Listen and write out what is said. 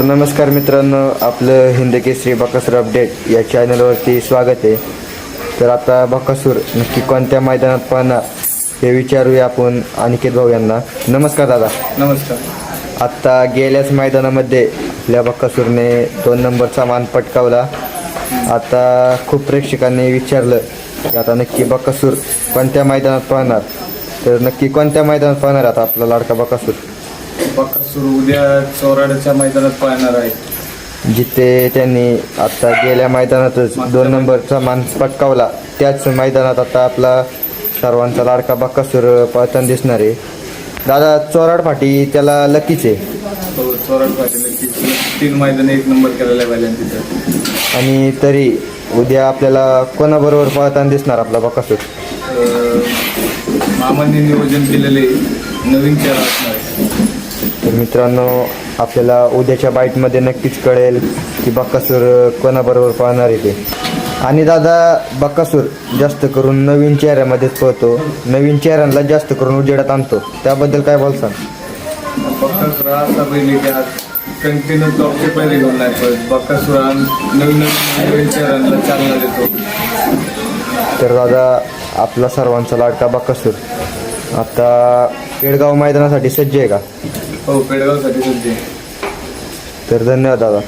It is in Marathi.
नमस्कार मित्रांनो आपलं हिंद केसरी बकासूर अपडेट या चॅनलवरती स्वागत आहे. तर आता बकासूर नक्की कोणत्या मैदानात पाहणार हे विचारूया आपण अनिकेत भाऊ यांना. नमस्कार दादा. नमस्कार. आत्ता गेल्याच मैदानामध्ये आपल्या बक्कासूरने दोन नंबरचा मान पटकावला. आता खूप प्रेक्षकांनी विचारलं की आता नक्की बक्कासूर कोणत्या मैदानात पाहणार? तर नक्की कोणत्या मैदानात पाहणार आता आपला लाडका बक्कासूर बकासूर उद्या चोराड्याच्या मैदानात पाहणार आहे. जिथे त्यांनी आता गेल्या मैदानातच दोन नंबरचा मान पटकावला. त्याच मैदानात आता आपला सर्वांचा लाडका बक्कासूर पळताना दिसणार आहे. दादा चोराड फाटी त्याला लकीच आहे हो चोराड पाटील नक्कीच तीन मैदान एक नंबर केलेला आहे पहिल्यांदा तिथं. आणि तरी उद्या आपल्याला कोणाबरोबर पळताना दिसणार आपला बकासूर अं, मामांनी नियोजन केलेले नवीन चेहरा असणार आहे. तर मित्रांनो आपल्याला उद्याच्या बाईटमध्ये नक्कीच कळेल की बक्कासूर कोणाबरोबर पाहणार आहे ते. आणि दादा बक्कासूर जास्त करून नवीन चेहऱ्यामध्येच पळतो. नवीन चेहऱ्यांना जास्त करून उजेडात आणतो. त्याबद्दल काय बोलसान बकासूर असा पहिले की आज कंटिन्यू टॉपचे पहिले घेऊन नाही पडत बकासूर नवीन नवीन नवीन चेहऱ्यांना चालना देतो. तर दादा आपला सर्वांचा लाडका बक्कासूर आता पेडगाव मैदानासाठी सज्ज आहे का? हो पेडगावसाठी सध्या तर धन्यवाद दादा.